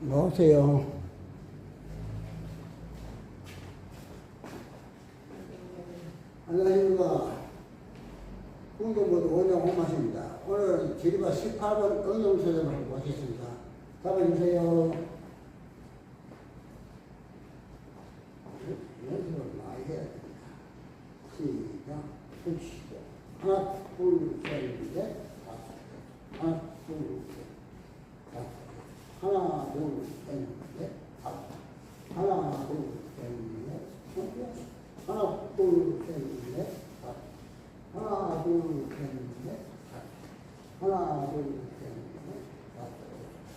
나오세요. 안녕하십니까. 공동보도 원장 홍마입니다 오늘 지리바 18번 응용서점을 모셨습니다. 잡아주세요. 연습을 많이 해야 됩니다. 시작. 붙이고. 하나, 둘, 셋, 넷. 하나, 둘, 셋. 하나, 둘, 셋, 넷, 다섯. 하나, 둘, 셋, 넷, 다섯. 하나, 둘, 셋, 넷, 다섯. 하나, 둘, 셋, 넷, 다섯. 하나, 둘, 셋, 넷, 다섯.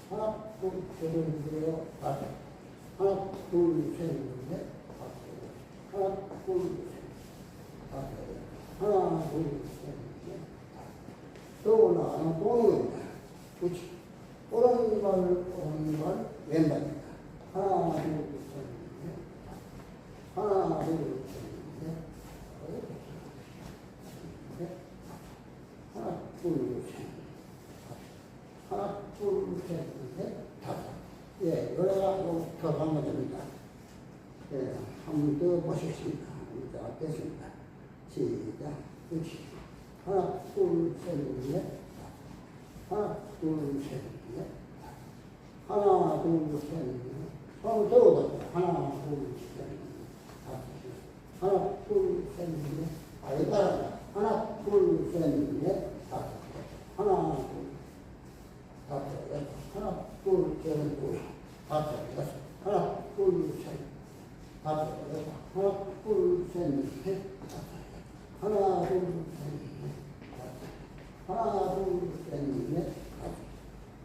하나, 둘, 셋, 넷, 다섯. 하나, 둘, 셋, 넷, 다섯. 하나, 둘, 셋, 다섯. 하나, 둘, 셋, 넷, 다섯. 또 나가는 똥입니다. 그렇지. 오른발, 오른발, 왼발입니다. 하나, 둘, 셋, 넷. 하나, 둘, 셋, 넷, 하나, 둘, 셋. 하나, 둘, 셋, 넷, 다섯. 예, 여기가 더 가면 됩니다. 예, 한 번 더 보시겠습니다. 자, 됐습니다. 시작. 그렇지. 하나, 둘, 셋, 넷. 하나, 둘, 셋, 넷, 다섯. 하나, 둘, 셋, 넷. 한번 더 오다. 하나, 둘, 셋, 넷, 다섯. 하나, 둘, 셋, 넷. 아, 이거 따라간다. 하나,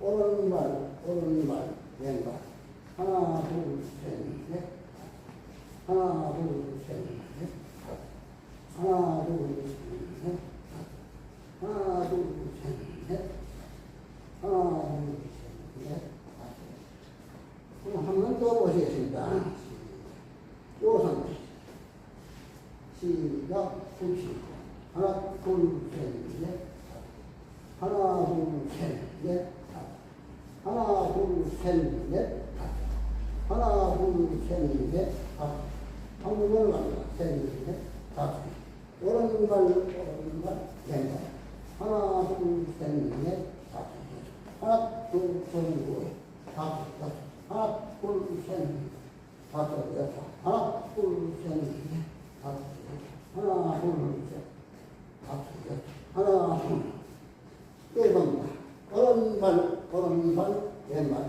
오른발, 오른발, 왼발. 하나, 둘, 셋, 넷. 하나, 둘, 셋, 넷. 하나, 둘, 셋, 넷. 하나, 둘, 셋, 넷. 하나, 둘, 셋, 넷. 그럼 한 번 더 보시겠습니다. 요상 시작 붙이고 하나 둘 셋 넷 하나 둘셋넷 하나 둘 셋넷 하나 둘셋넷 한번 올라갑니다. 셋넷 다섯 오른발 오른발 왼발 하나 둘셋넷 다섯 하나 둘셋넷 다섯 하나 둘셋넷 다섯 여섯 하나 둘셋넷 다섯 하나 둘셋 다섯 하나 둘 일번입니다. 오른발 오른발 왼발 하나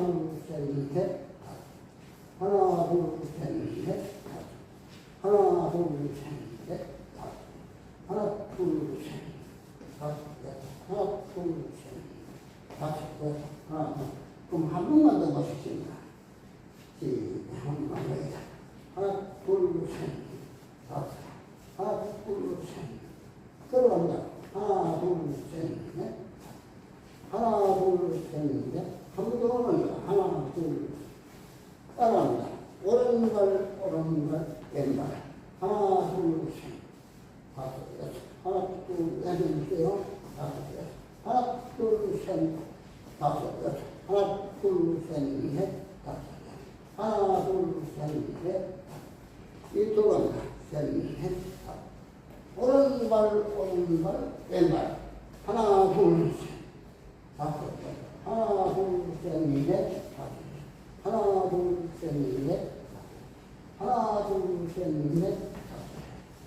둘 셋 넷 다섯 하나 둘 셋 넷 다섯 하나 둘 셋 넷 다섯 하나 둘 셋 다섯 여섯 하나 둘 셋 다섯 여섯 하나 둘 그럼 한 번만 더 보십시다. 시작. 한 번만 더 해자 하나 둘 셋 다섯 하나 둘 셋 들어갑니다 하나 둘 셋 넷 하나 둘 셋 넷 한번 더 올립니다 하나 둘 따라합니다 오른발 오른발 왼발 하나 둘셋 다섯 여섯 하나 둘 왼발요 다섯 여섯 하나 둘셋 다섯 여섯 하나 둘셋넷. 하나 둘셋넷.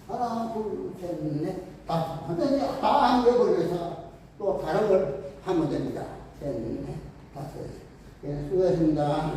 하나 둘셋넷. 다섯 근데 이제 다한 위해서 또 다른 걸 하면 됩니다. 셋넷. 다섯. 예, 수고하셨습니다